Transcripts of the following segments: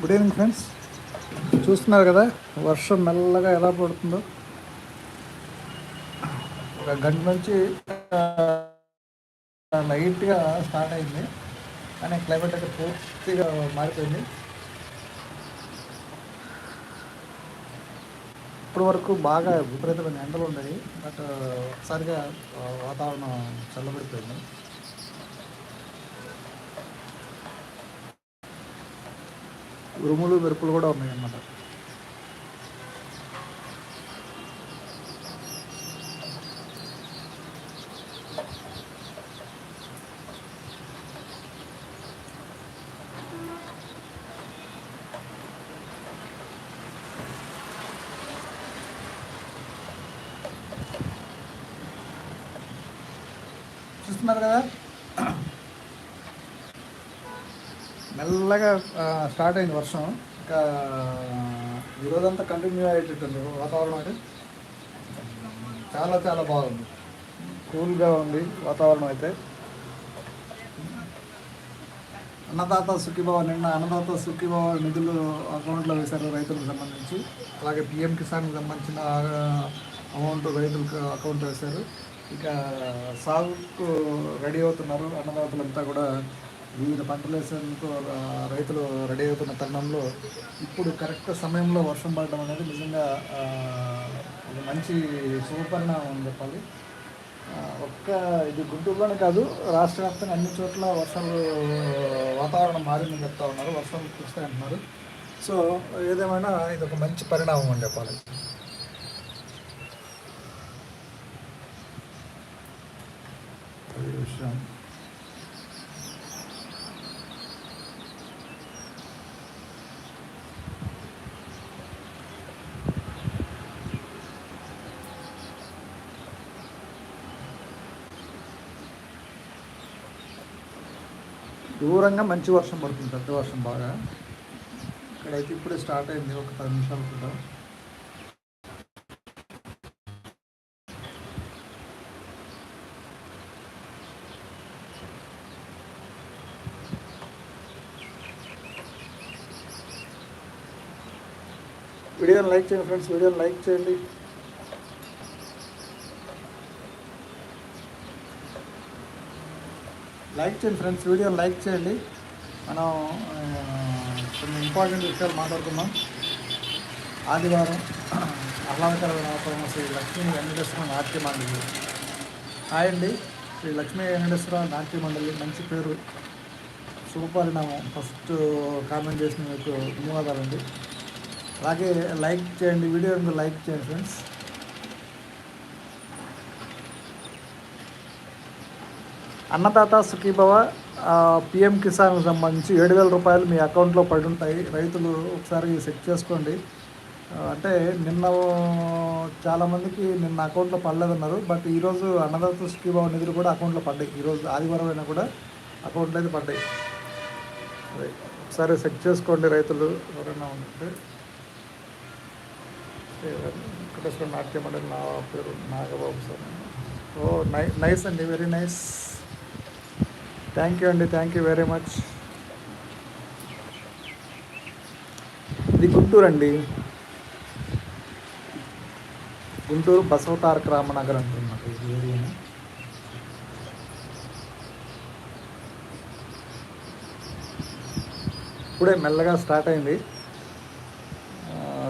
Good evening friends చూస్తున్నారు కదా వర్షం మెల్లగా ఎలా పడుతుందో. ఒక గంట నుంచి లైట్గా స్టార్ట్ అయింది. కానీ క్లైమేట్ అయితే పూర్తిగా మారిపోయింది. ఇప్పటి వరకు బాగా విపరీతమైన ఎండలు ఉన్నాయి. బట్ ఒకసారిగా వాతావరణం చల్లబడిపోయింది. ఉరుములు మెరుపులు కూడా ఉన్నాయి అన్నమాట చూస్తున్నారు కదా? సరదాగా స్టార్ట్ అయింది వర్షం. ఇంకా ఈ రోజంతా కంటిన్యూ అయ్యేటట్టుంది. వాతావరణం అయితే చాలా చాలా బాగుంది. కూల్గా ఉంది వాతావరణం అయితే. అన్నదాత సుఖీభావ నిన్న అన్నదాత సుఖీభావ నిధులు అకౌంట్లో వేశారు రైతులకు సంబంధించి. అలాగే పిఎం కిసాన్కి సంబంధించిన అమౌంట్ రైతులకు అకౌంట్ వేశారు. ఇక సాగుకు రెడీ అవుతున్నారు అన్నదాతలంతా కూడా. వివిధ పంటలు వేసేందుకు రైతులు రెడీ అవుతున్న తరుణంలో ఇప్పుడు కరెక్ట్ సమయంలో వర్షం పడడం అనేది నిజంగా ఒక మంచి శుభపరిణామం అని చెప్పాలి. ఒక్క ఇది గుంటూరులోనే కాదు రాష్ట్ర వ్యాప్తంగా అన్ని చోట్ల వర్షాలు వాతావరణం మారిందని చెప్తా ఉన్నారు. వర్షాలు కురుస్తాయి అంటున్నారు. సో ఏదేమైనా ఇది ఒక మంచి పరిణామం అని చెప్పాలి. అది విషయం. దూరంగా మంచి వర్షం పడుతుంది పెద్ద వర్షం బాగా. ఇక్కడైతే ఇప్పుడే స్టార్ట్ అయింది ఒక పది నిమిషాలు కూడా వీడియోని లైక్ చేయండి ఫ్రెండ్స్ వీడియోని లైక్ చేయండి. లైక్ చేయండి ఫ్రెండ్స్ వీడియో లైక్ చేయండి. మనం కొన్ని ఇంపార్టెంట్ విషయాలు మాట్లాడుకుందాం. ఆదివారం ఆహ్లాదకర వ్యాపారం శ్రీ లక్ష్మీ వెంకటేశ్వర నాట్య మండలి. హాయ్ అండి. శ్రీ లక్ష్మీ వెంకటేశ్వర నాట్య మండలి మంచి పేరు. శుభపరిణామం. ఫస్ట్ కామెంట్ చేసిన మీకు ధన్యవాదాలండి. అలాగే లైక్ చేయండి వీడియోని లైక్ చేయండి ఫ్రెండ్స్. అన్నదాత సుఖీభవ పిఎం కిసాన్కి సంబంధించి ఏడు వేల రూపాయలు మీ అకౌంట్లో పడి ఉంటాయి రైతులు ఒకసారి చెక్ చేసుకోండి. అంటే నిన్న చాలామందికి నిన్న అకౌంట్లో పడలేదన్నారు. బట్ ఈరోజు అన్నదాత సుఖీభవ నిధులు కూడా అకౌంట్లో పడ్డాయి. ఈరోజు ఆదివారం అయినా కూడా అకౌంట్లో అయితే పడ్డాయి. ఒకసారి చెక్ చేసుకోండి రైతులు ఎవరైనా ఉంటే. వెంకటేశ్వర నాట్యం అంటే నా పేరు నాగబాబు సార్. ఓ నై నైస్ అండి వెరీ నైస్. థ్యాంక్ యూ అండి థ్యాంక్ యూ వెరీ మచ్ ఇది గుంటూరు అండి. గుంటూరు బసవతారక రామనగర్ అంటున్నారు ఈ ఏరియాని. ఇప్పుడే మెల్లగా స్టార్ట్ అయింది.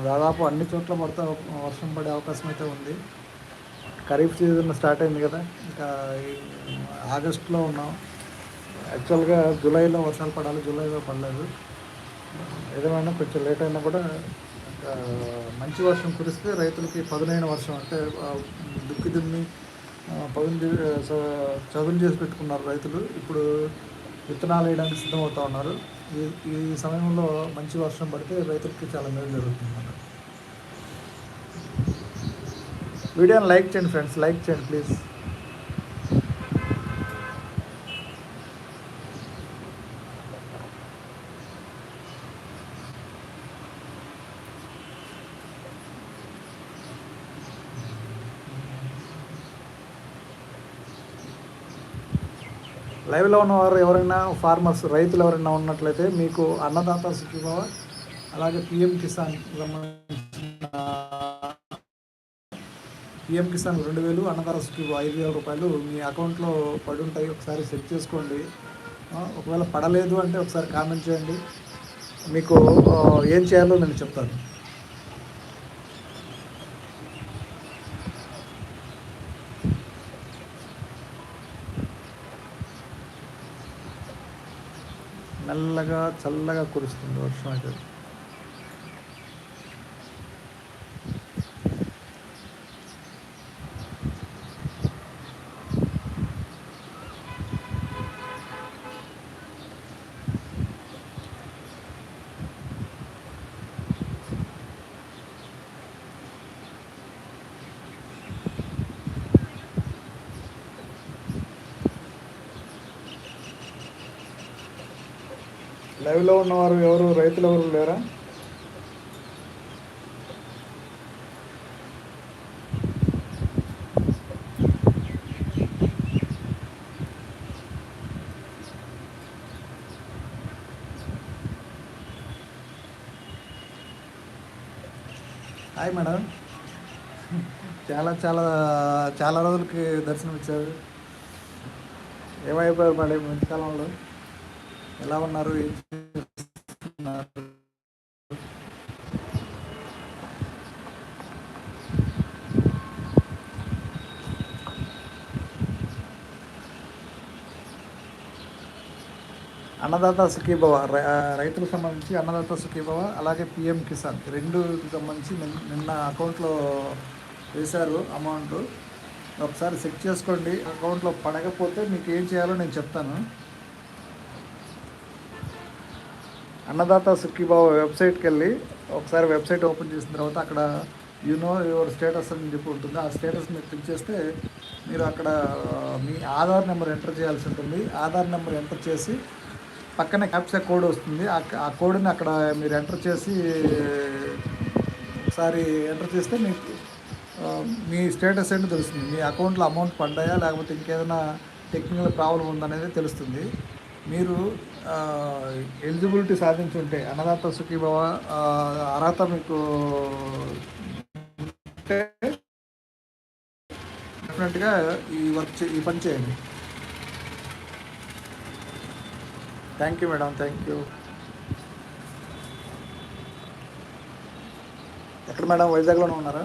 దాదాపు అన్ని చోట్ల పడతా వర్షం పడే అవకాశం అయితే ఉంది. ఖరీఫ్ సీజన్ స్టార్ట్ అయింది కదా. ఇంకా ఆగస్టులో ఉన్నాం. యాక్చువల్గా జూలైలో వర్షాలు పడాలి జూలైలో పడలేదు. ఏదేమైనా కొంచెం లేట్ అయినా కూడా మంచి వర్షం కురిస్తే రైతులకి పదునైన వర్షం అంటే దుక్కి దున్ని పదును చే- చదును చేసి పెట్టుకున్నారు రైతులు. ఇప్పుడు విత్తనాలు వేయడానికి సిద్ధమవుతా ఉన్నారు. ఈ ఈ సమయంలో మంచి వర్షం పడితే రైతులకి చాలా మేలు జరుగుతుంది వీడియోని లైక్ చేయండి ఫ్రెండ్స్ లైక్ చేయండి ప్లీజ్. లైవ్లో ఉన్నవారు ఎవరైనా ఫార్మర్స్ రైతులు ఎవరైనా ఉన్నట్లయితే మీకు అన్నదాత సుఖీభావ అలాగే పిఎం కిసాన్ సంబంధించిన పిఎం కిసాన్ రెండు వేలు అన్నదాత సుఖీభావ ఐదు వేల రూపాయలు మీ అకౌంట్లో పడి ఉంటాయి ఒకసారి చెక్ చేసుకోండి. ఒకవేళ పడలేదు అంటే ఒకసారి కామెంట్ చేయండి. మీకు ఏం చేయాలో నేను చెప్తాను. మెల్లగా చల్లగా కురుస్తుంది వర్షం అయితే. లైవ్లో ఉన్నవారు ఎవరు? రైతులు ఎవరు లేరా? Hi madam. చాలా చాలా చాలా రోజులకి దర్శనం ఇచ్చారు ఏమైపోయారు మేడం ఈ కాలంలో? ఎలా ఉన్నారు? ఏం చేస్తున్నారు? అన్నదాత సుఖీభవ రైతులకు సంబంధించి అన్నదాత సుఖీభవ అలాగే పిఎం కిసాన్ రెండు రెండుకి సంబంధించి నిన్న నిన్న అకౌంట్లో వేశారు అమౌంట్. ఒకసారి చెక్ చేసుకోండి. అకౌంట్లో పడకపోతే మీకు ఏం చేయాలో నేను చెప్తాను. అన్నదాత సుఖీబాబు వెబ్సైట్కి వెళ్ళి ఒకసారి వెబ్సైట్ ఓపెన్ చేసిన తర్వాత అక్కడ యూనో యువర్ స్టేటస్ అని చెప్పి ఉంటుంది. ఆ స్టేటస్ మీరు క్లిక్ చేస్తే మీరు అక్కడ మీ ఆధార్ నెంబర్ ఎంటర్ చేయాల్సి ఉంటుంది. ఆధార్ నెంబర్ ఎంటర్ చేసి పక్కనే క్యాప్చా కోడ్ వస్తుంది. ఆ ఆ కోడ్ని అక్కడ మీరు ఎంటర్ చేసి ఒకసారి ఎంటర్ చేస్తే మీకు మీ స్టేటస్ ఏంటో తెలుస్తుంది. మీ అకౌంట్లో అమౌంట్ పడ్డాయా? లేకపోతే ఇంకేదైనా టెక్నికల్ ప్రాబ్లం ఉందనేది తెలుస్తుంది. మీరు ఎలిజిబిలిటీ సాధించి ఉంటే అన్నదాత సుఖీభవ అర్హత మీకు ఉంటే డెఫినెట్గా ఈ వర్క్ ఈ పని చేయండి. Thank you madam thank you. ఎక్కడ మేడం వైజాగ్లోనే ఉన్నారా?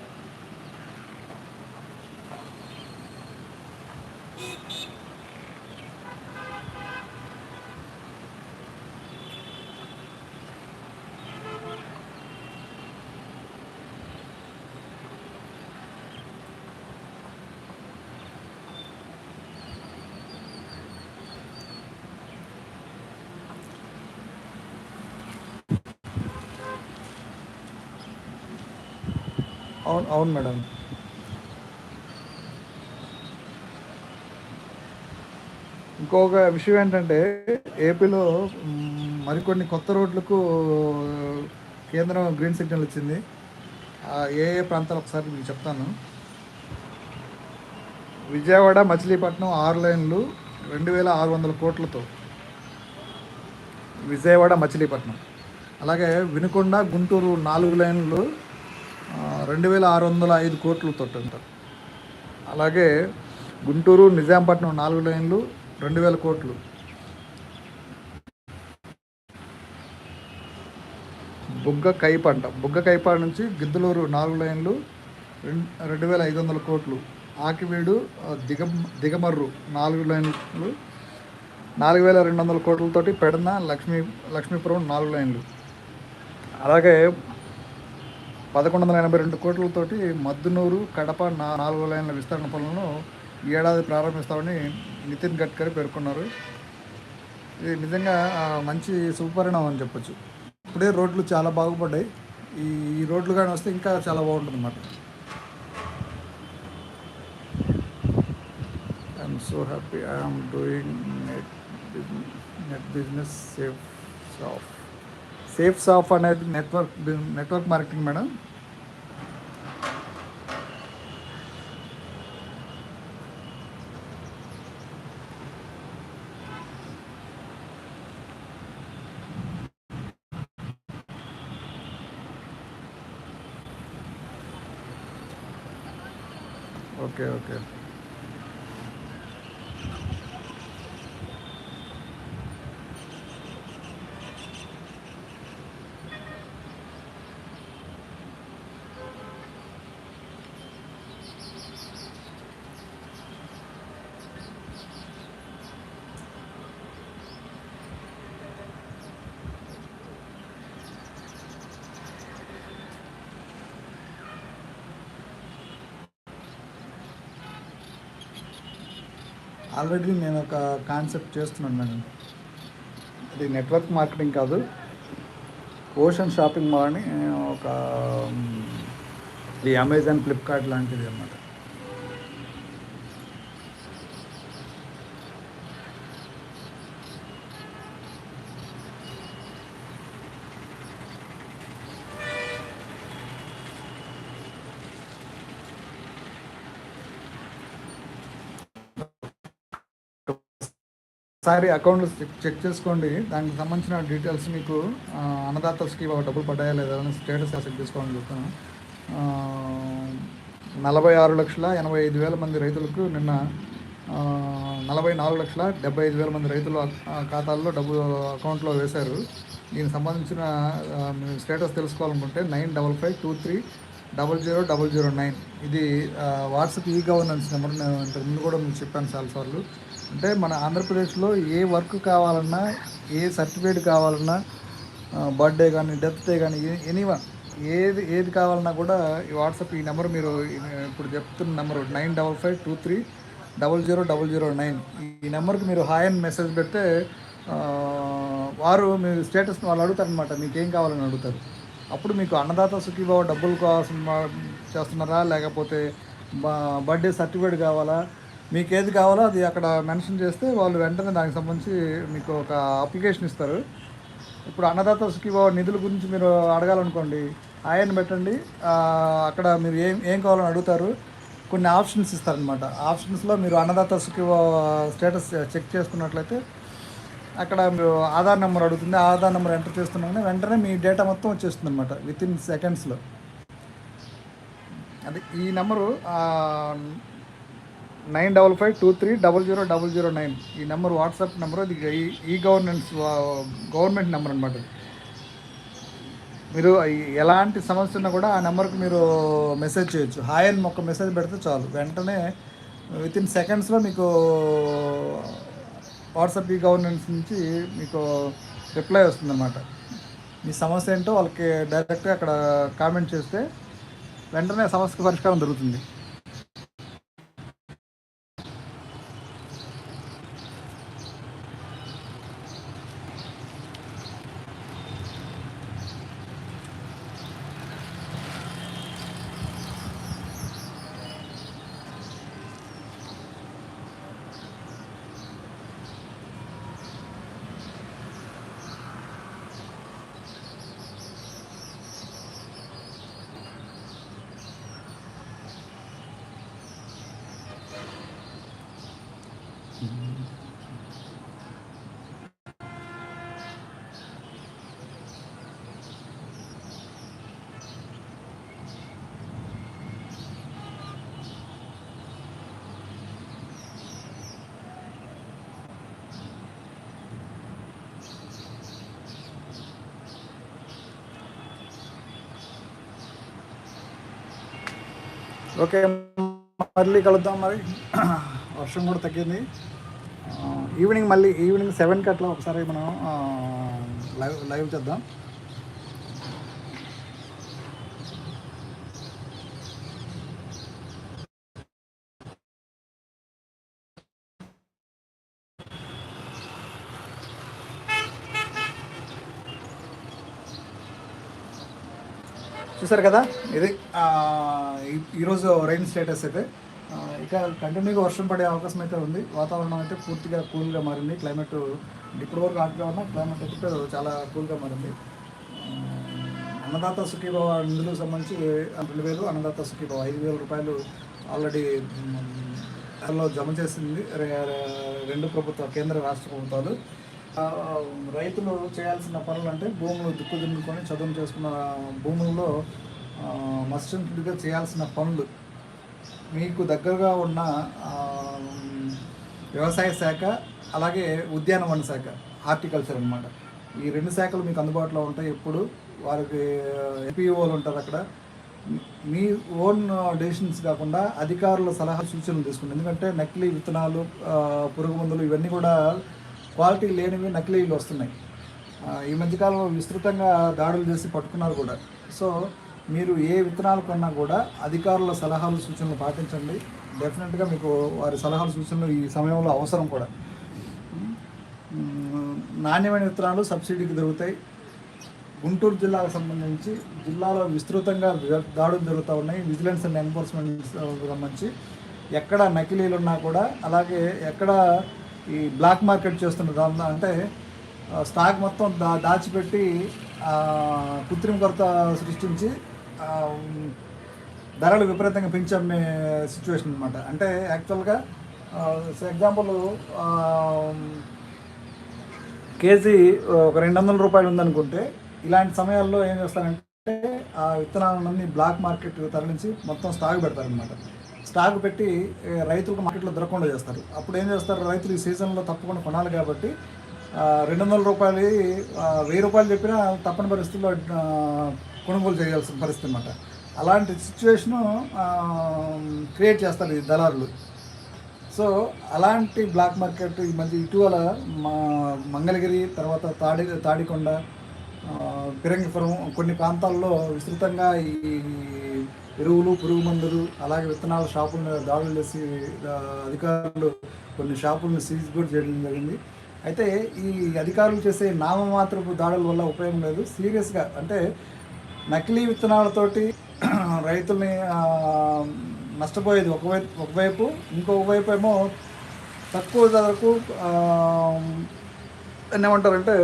అవును అవును మేడం. ఇంకొక విషయం ఏంటంటే ఏపీలో మరికొన్ని కొత్త రోడ్లకు కేంద్రం గ్రీన్ సిగ్నల్ ఇచ్చింది. ఆ ఏ ఏ ప్రాంతాలు ఒకసారి మీకు చెప్తాను. విజయవాడ మచిలీపట్నం ఆరు లైన్లు రెండు వేల ఆరు వందల కోట్లతో. విజయవాడ మచిలీపట్నం. అలాగే వినుకొండ గుంటూరు నాలుగు లైన్లు రెండు వేల ఆరు వందల ఐదు కోట్లు తొట్టంటారు. అలాగే గుంటూరు నిజాంపట్నం నాలుగు లైన్లు రెండు వేల కోట్లు. బుగ్గ కైపంట బుగ్గ కైప నుంచి గిద్దలూరు నాలుగు లైన్లు రెండు రెండు వేల ఐదు వందల కోట్లు. ఆకివీడు దిగం దిగమర్రు నాలుగు లైన్లు నాలుగు వేల రెండు వందల కోట్లతోటి పెడన లక్ష్మీ లక్ష్మీపురం నాలుగు లైన్లు. అలాగే పదకొండు వందల ఎనభై రెండు కోట్లతోటి మద్దునూరు కడప నా నాలుగు లైన్ల విస్తరణ పనులను ఈ ఏడాది ప్రారంభిస్తామని నితిన్ గడ్కరీ పేర్కొన్నారు. ఇది నిజంగా మంచి శుభపరిణామం అని చెప్పొచ్చు. ఇప్పుడే రోడ్లు చాలా బాగుపడ్డాయి. ఈ ఈ రోడ్లు కానీ వస్తే ఇంకా చాలా బాగుంటుంది అన్నమాట so happy I'm doing net net business safe shop safe shop అనేది network network marketing madam okay okay already నేను ఒక కాన్సెప్ట్ చేస్తున్నాను మేడం. అది నెట్వర్క్ మార్కెటింగ్ కాదు. ఓషన్ షాపింగ్ మాల్ అని ఒక ఇది అమెజాన్ ఫ్లిప్కార్ట్ లాంటిది అన్నమాట. ఒకసారి అకౌంట్ చెక్ చెక్ చేసుకోండి. దానికి సంబంధించిన డీటెయిల్స్ మీకు ఆ, అన్నదాతలకి డబ్బులు పడ్డాయా లేదా అని స్టేటస్ చెక్ చేసుకోవాలని చెప్తాను నలభై ఆరు లక్షల ఎనభై ఐదు వేల మంది రైతులకు నిన్న నలభై నాలుగు లక్షల డెబ్బై ఐదు వేల మంది రైతుల ఖాతాల్లో డబ్బు అకౌంట్లో వేశారు. దీనికి సంబంధించిన స్టేటస్ తెలుసుకోవాలనుకుంటే nine double five two three double zero double zero nine. ఇది వాట్సాప్ ఈ గవర్నెన్స్ నెంబర్ నేను ఇంతకుముందు కూడా మీకు చెప్పాను చాలాసార్లు అంటే మన ఆంధ్రప్రదేశ్లో ఏ వర్క్ కావాలన్నా ఏ సర్టిఫికేట్ కావాలన్నా బర్త్డే కానీ డెత్ డే కానీ ఎనీవన్ ఏది ఏది కావాలన్నా కూడా ఈ వాట్సాప్ ఈ నెంబర్ మీరు ఇప్పుడు చెప్తున్న number nine double five two three double zero double zero nine. ఈ నెంబర్కి మీరు హాయ్ అని మెసేజ్ పెడితే వారు మీ స్టేటస్ వాళ్ళు అడుగుతారనమాట మీకు ఏం కావాలని అడుగుతారు. అప్పుడు మీకు అన్నదాత సుఖీభావ డబ్బులు కోసం చేస్తున్నారా? లేకపోతే బర్త్డే సర్టిఫికేట్ కావాలా? మీకు ఏది కావాలో అది అక్కడ మెన్షన్ చేస్తే వాళ్ళు వెంటనే దానికి సంబంధించి మీకు ఒక అప్లికేషన్ ఇస్తారు. ఇప్పుడు అన్నదాత సుఖీభావ నిధుల గురించి మీరు అడగాలనుకోండి ఆయన పెట్టండి. అక్కడ మీరు ఏం ఏం కావాలని అడుగుతారు. కొన్ని ఆప్షన్స్ ఇస్తారనమాట ఆప్షన్స్లో మీరు అన్నదాత సుఖీభావ స్టేటస్ చెక్ చేసుకున్నట్లయితే అక్కడ మీరు ఆధార్ నెంబర్ అడుగుతుంది. ఆధార్ నెంబర్ ఎంటర్ చేస్తున్నాగానే వెంటనే మీ డేటా మొత్తం వచ్చేస్తుంది అనమాట విత్ ఇన్ సెకండ్స్లో. అది ఈ number nine double five two three double zero double zero nine. ఈ నెంబర్ వాట్సాప్ నెంబర్ అది ఈ- గవర్నెన్స్ గవర్నమెంట్ నెంబర్ అనమాట మీరు ఎలాంటి సమస్య ఉన్నా కూడా ఆ నెంబర్కి మీరు మెసేజ్ చేయొచ్చు. హాయ్ అని ఒక మెసేజ్ పెడితే చాలు. వెంటనే విత్ ఇన్ సెకండ్స్లో మీకు వాట్సాప్ ఈ గవర్నెన్స్ నుంచి మీకు రిప్లై వస్తుందన్నమాట. మీ సమస్య ఏంటో వాళ్ళకి డైరెక్ట్గా అక్కడ కామెంట్ చేస్తే వెంటనే సమస్యకు పరిష్కారం దొరుకుతుంది. ఓకే మళ్ళీ కలుద్దాం మరి. వర్షం కూడా తగ్గింది. ఈవినింగ్ మళ్ళీ ఈవినింగ్ సెవెన్కి అట్లా ఒకసారి మనం లైవ్ లైవ్ చేద్దాం. చూసారు కదా? ఇది ఈరోజు రైన్ స్టేటస్ అయితే. ఇక కంటిన్యూగా వర్షం పడే అవకాశం అయితే ఉంది. వాతావరణం అయితే పూర్తిగా కూల్గా మారింది. క్లైమేట్ ఇప్పటి వరకు హాట్గా ఉన్న క్లైమేట్ అయితే చాలా కూల్గా మారింది. అన్నదాత సుఖీభావ నిధులకు సంబంధించి రెండు వేలు అన్నదాత సుఖీభావ ఐదు వేల రూపాయలు ఆల్రెడీ జమ చేసింది. రెండు ప్రభుత్వ కేంద్ర రాష్ట్ర ప్రభుత్వాలు. రైతులు చేయాల్సిన పనులు అంటే భూములు దుక్కు దున్నుకొని చదువు చేసుకున్న భూముల్లో మస్టెంట్గా చేయాల్సిన పనులు. మీకు దగ్గరగా ఉన్న వ్యవసాయ శాఖ అలాగే ఉద్యానవన శాఖ హార్టికల్చర్ అనమాట ఈ రెండు శాఖలు మీకు అందుబాటులో ఉంటాయి ఎప్పుడు. వారికి ఎపిఓలు ఉంటారు అక్కడ. మీ ఓన్ డెసిషన్స్ కాకుండా అధికారుల సలహా సూచనలు తీసుకుంటారు ఎందుకంటే నకిలీ విత్తనాలు పురుగు మందులు ఇవన్నీ కూడా క్వాలిటీ లేనివి నకిలీలు వస్తున్నాయి. ఈ మధ్యకాలంలో విస్తృతంగా దాడులు చేసి పట్టుకున్నారు కూడా. సో మీరు ఏ విత్తనాలు కొన్నా కూడా అధికారుల సలహాలు సూచనలు పాటించండి. డెఫినెట్గా మీకు వారి సలహాలు సూచనలు ఈ సమయంలో అవసరం కూడా. నాణ్యమైన విత్తనాలు సబ్సిడీకి దొరుకుతాయి. గుంటూరు జిల్లాకు సంబంధించి జిల్లాలో విస్తృతంగా దాడులు జరుగుతూ ఉన్నాయి. విజిలెన్స్ అండ్ ఎన్ఫోర్స్మెంట్ సంబంధించి ఎక్కడ నకిలీలు ఉన్నా కూడా అలాగే ఎక్కడ ఈ బ్లాక్ మార్కెట్ చేస్తున్న దాంట్లో అంటే స్టాక్ మొత్తం దా దాచిపెట్టి కృత్రిమ కొరత సృష్టించి ధరలు విపరీతంగా పెంచమ్మే సిచ్యువేషన్ అనమాట అంటే యాక్చువల్గా ఎగ్జాంపుల్ కేజీ ఒక రెండు వందల రూపాయలు ఉందనుకుంటే ఇలాంటి సమయాల్లో ఏం చేస్తారంటే ఆ విత్తనాలన్నీ బ్లాక్ మార్కెట్ తరలించి మొత్తం స్టాక్ పెడతారనమాట స్టాక్ పెట్టి రైతులకు మార్కెట్లో దొరకకుండా చేస్తారు. అప్పుడు ఏం చేస్తారు? రైతులు ఈ సీజన్లో తప్పకుండా కొనాలి కాబట్టి రెండు వందల రూపాయలు వెయ్యి రూపాయలు చెప్పినా తప్పని పరిస్థితుల్లో కొనుగోలు చేయాల్సిన పరిస్థితి అనమాట అలాంటి సిచ్యువేషను క్రియేట్ చేస్తారు ఈ దళారులు. సో అలాంటి బ్లాక్ మార్కెట్ ఈ మధ్య ఇటీవల మా మంగళగిరి తర్వాత తాడి తాడికొండ పిరంగిపురం కొన్ని ప్రాంతాల్లో విస్తృతంగా ఈ ఎరువులు పురుగు మందులు అలాగే విత్తనాల షాపులను దాడులు చేసి అధికారులు కొన్ని షాపులను సీజ్ కూడా చేయడం జరిగింది. అయితే ఈ అధికారులు చేసే నామమాత్రపు దాడుల వల్ల ఉపయోగం లేదు. సీరియస్గా అంటే నకిలీ విత్తనాలతోటి రైతుల్ని నష్టపోయేది ఒకవైపు ఒకవైపు ఇంకొక వైపు. ఏమో తక్కువ ధరకు ఏమంటారంటే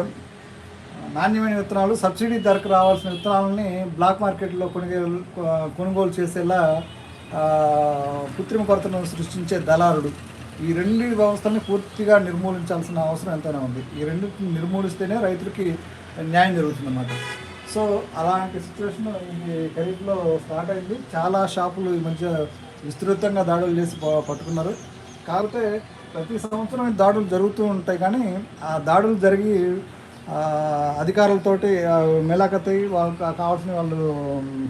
నాణ్యమైన విత్తనాలు సబ్సిడీ ధరకు రావాల్సిన విత్తనాలని బ్లాక్ మార్కెట్లో కొనుగోలు కొనుగోలు చేసేలా కృత్రిమ కొరతను సృష్టించే దళారుడు. ఈ రెండు వ్యవస్థలను పూర్తిగా నిర్మూలించాల్సిన అవసరం ఎంతైనా ఉంది. ఈ రెండు నిర్మూలిస్తేనే రైతులకి న్యాయం జరుగుతుంది అన్నమాట సో అలాంటి సిచ్యువేషన్ ఈ ఖరీఫ్లో స్టార్ట్ అయింది. చాలా షాపులు ఈ మధ్య విస్తృతంగా దాడులు చేసి పట్టుకున్నారు. కాకపోతే ప్రతి సంవత్సరం దాడులు జరుగుతూ ఉంటాయి కానీ ఆ దాడులు జరిగి అధికారులతోటి ఆ, వాళ్ళకి కావాల్సిన వాళ్ళు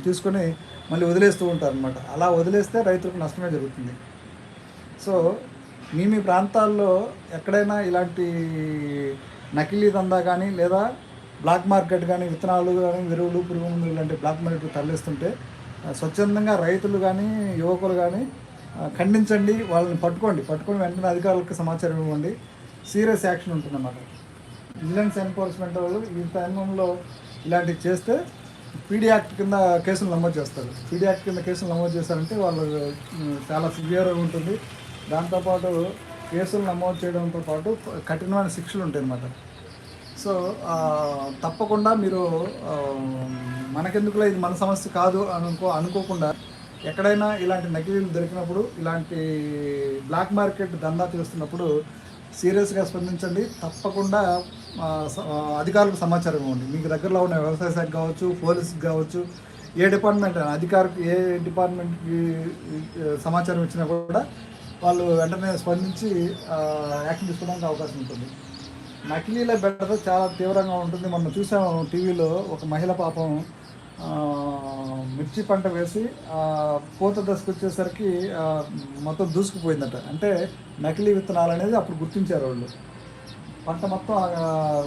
తీసుకొని మళ్ళీ వదిలేస్తూ ఉంటారు అనమాట అలా వదిలేస్తే రైతులకు నష్టమే జరుగుతుంది. సో మీ మీ ప్రాంతాల్లో ఎక్కడైనా ఇలాంటి నకిలీ దందా కానీ లేదా బ్లాక్ మార్కెట్ కానీ విత్తనాలు కానీ ఎరువులు పురుగు మందులు ఇలాంటి బ్లాక్ మార్కెట్ తరలిస్తుంటే స్వచ్ఛందంగా రైతులు కానీ యువకులు కానీ ఖండించండి వాళ్ళని పట్టుకోండి. పట్టుకొని వెంటనే అధికారులకు సమాచారం ఇవ్వండి. సీరియస్ యాక్షన్ ఉంటుందన్నమాట. విజిలెన్స్ ఎన్ఫోర్స్మెంట్ వాళ్ళు ఈ టైంలో ఇలాంటివి చేస్తే పీడీ యాక్ట్ కింద కేసులు నమోదు చేస్తారు. పీడీ యాక్ట్ కింద కేసులు నమోదు చేశారంటే వాళ్ళు చాలా సివియర్గా ఉంటుంది. దాంతోపాటు కేసులు నమోదు చేయడంతో పాటు కఠినమైన శిక్షలు ఉంటాయి అన్నమాట సో తప్పకుండా మీరు మనకెందుకులో ఇది మన సమస్య కాదు అనుకో అనుకోకుండా ఎక్కడైనా ఇలాంటి నకిలీలు దొరికినప్పుడు ఇలాంటి బ్లాక్ మార్కెట్ దందా చేస్తున్నప్పుడు సీరియస్గా స్పందించండి. తప్పకుండా అధికారులకు సమాచారం ఇవ్వండి. మీకు దగ్గరలో ఉన్న వ్యవసాయ శాఖ కావచ్చు పోలీస్కి కావచ్చు ఏ డిపార్ట్మెంట్ అధికారికి ఏ డిపార్ట్మెంట్కి సమాచారం ఇచ్చినా కూడా వాళ్ళు వెంటనే స్పందించి యాక్షన్ తీసుకోవడానికి అవకాశం ఉంటుంది. నకిలీల బెడద చాలా తీవ్రంగా ఉంటుంది. మనం చూసాము టీవీలో ఒక మహిళ పాపం మిర్చి పంట వేసి పూత దశకు వచ్చేసరికి మొత్తం దూసుకుపోయిందట. అంటే నకిలీ విత్తనాలు అనేది అప్పుడు గుర్తించారు వాళ్ళు. పంట మొత్తం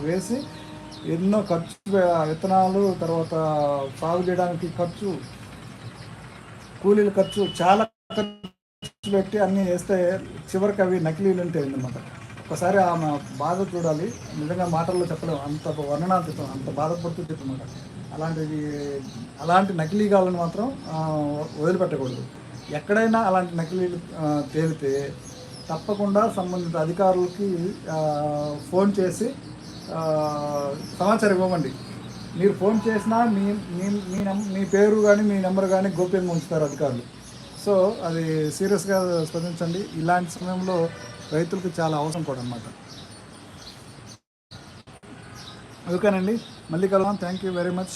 వేసి ఎన్నో ఖర్చు ఆ విత్తనాలు తర్వాత సాగు చేయడానికి ఖర్చు కూలీల ఖర్చు చాలా ఖర్చు పెట్టి అన్నీ వేస్తే చివరికి అవి నకిలీలు ఉంటాయి అన్నమాట ఒకసారి ఆమె బాధ చూడాలి. నిజంగా మాటల్లో చెప్పలేము. అంత వర్ణనాతీతం అంత బాధపడుతూ అనమాట అలాంటివి అలాంటి నకిలీ గాలను మాత్రం వదిలిపెట్టకూడదు. ఎక్కడైనా అలాంటి నకిలీలు తేలితే తప్పకుండా సంబంధిత అధికారులకి ఫోన్ చేసి సమాచారం ఇవ్వమండి. మీరు ఫోన్ చేసినా మీ మీ మీ మీ పేరు కానీ మీ నెంబర్ కానీ గోప్యంగా ఉంచుతారు అధికారులు. సో అది సీరియస్గా స్పందించండి. ఇలాంటి సమయంలో రైతులకు చాలా అవసరం కూడా అనమాట ఓకేనండి? మళ్ళీ కలవాం థ్యాంక్ యూ వెరీ మచ్